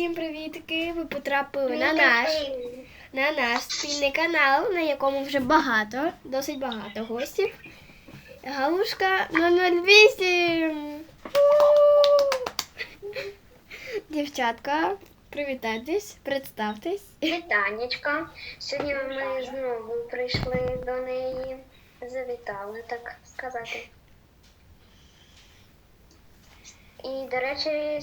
Всім привітки! Ви потрапили на наш на наш спільний канал, на якому вже багато, досить багато гостів. Галушка 008. Дівчатка, привітайтесь, представтесь. Вітанечка. Сьогодні ми знову прийшли до неї. Завітали, так сказати. І, до речі,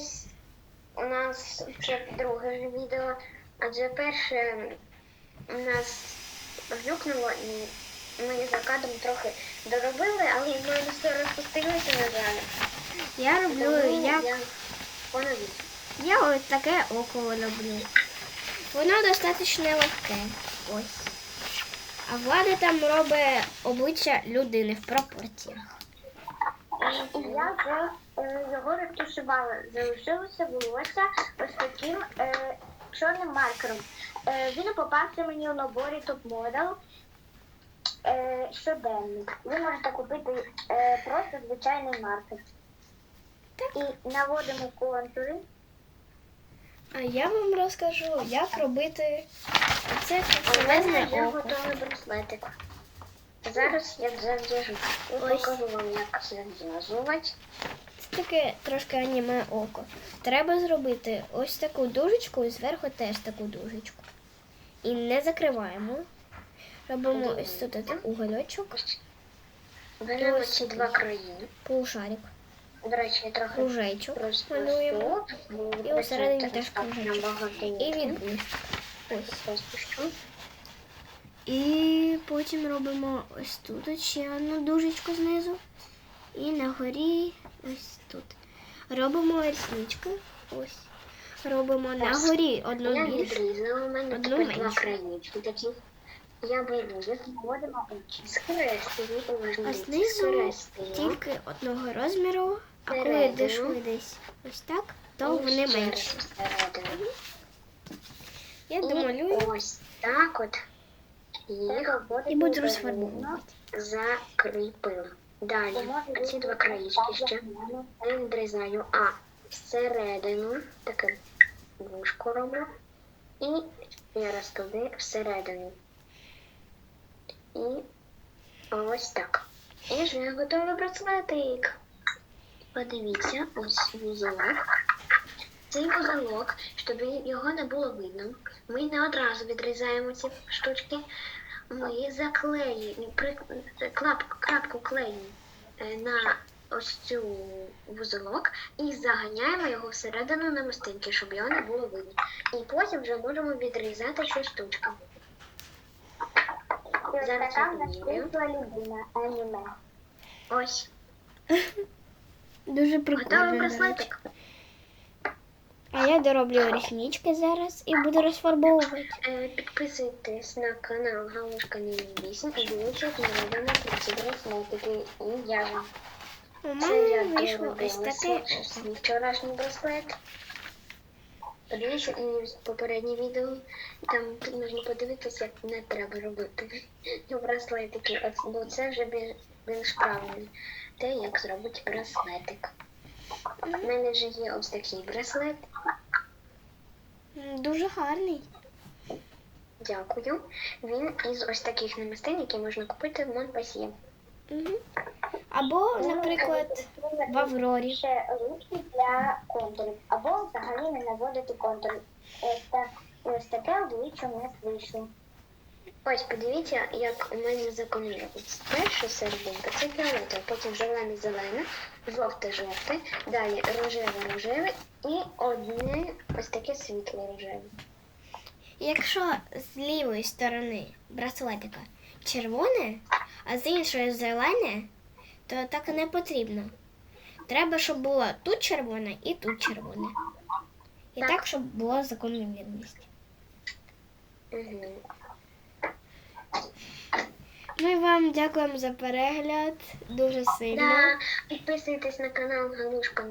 у нас це друге відео, адже перше у нас глюкнуло і ми за кадром трохи доробили, але ми все розпустилися, на жаль. Я роблю Тому як я поновіть. я ось таке око роблю. Воно достатньо легке. Ось. А влада там робить обличчя людини в пропорціях. Я вже його розташувала. Залишилося волосся ось таким е, чорним маркером. Е, він попався мені у наборі топ-модел щоденник. Ви можете купити е, просто звичайний маркер. І наводимо контури. А я вам розкажу, як робити це У мене вже готовий браслетик. Зараз я зав'яжу. І Ось. покажу вам, як зав'язувати. Це таке трошки аніме око. Треба зробити ось таку дужечку і зверху теж таку дужечку. І не закриваємо. Робимо ось тут один угольочок. Беремо Ось ці два країни. полушарик, До речі, я трохи кружечок малюємо І усередині теж кружечок. і відблиск. Ось. І потім робимо ось тут ще одну дужечку знизу. І на горі ось тут. Робимо ріснички. Ось. Робимо на горі одну Я більшу. відрізала, у мене Одну тепер два меншу. такі. Я беру вводимо очі. Скрестили, уважно. А знизу скрестили. тільки одного розміру, а коли Всередину. дійшли десь ось так, то вони менші. Я І домалюю ось так от їх і буду розфарбовувати. закріпила. Далі, ці два країчки ще не відрізаю, а всередину таке вушко роблю. І ще раз туди всередину. І ось так. І вже готовий браслетик. Подивіться, ось вузолок. Цей вузолок, щоб його не було видно, ми не одразу відрізаємо ці штучки. Ми заклеїмо крапку клеїмо е, на ось цю вузолок і заганяємо його всередину на намистинки, щоб його не було видно. І потім вже можемо відрізати ці штучки. Зараз людина, аніме. Ось. Дуже Готовий прикольно. речі. браслетик. А я дороблю ріснички зараз і буду розфарбовувати. Е, Підписуйтесь на канал Галушка 08 і дивіться, ми робимо ці браслетики. І я. У мене вийшло ось таке вчорашній браслет. Подивіться попереднє відео. Там можна подивитися, як не треба робити браслетики. Бо це вже більш правильно. Те, як зробити браслетик. У мене вже є ось такий браслет. Дуже гарний. Дякую. Він із ось таких намистин, які можна купити в Монпасі. Або, наприклад, в Аврорі. Ще ручки для контурів. Або взагалі не наводити контур. Ось, так, ось таке обличчя у нас вийшло. Ось, подивіться, як у мене закономірність. Перша серединка це фіолетова, потім зелене-зелене, жовте-жовте, далі рожеве-рожеве і одне ось таке світле рожеве. Якщо з лівої сторони браслетика червоне, а з іншої зелене, то так не потрібно. Треба, щоб було тут червоне і тут червоне. І так, Так. щоб була закономірність. Угу. Ми вам дякуємо за перегляд. Дуже сильно. Да, підписуйтесь на канал Галушка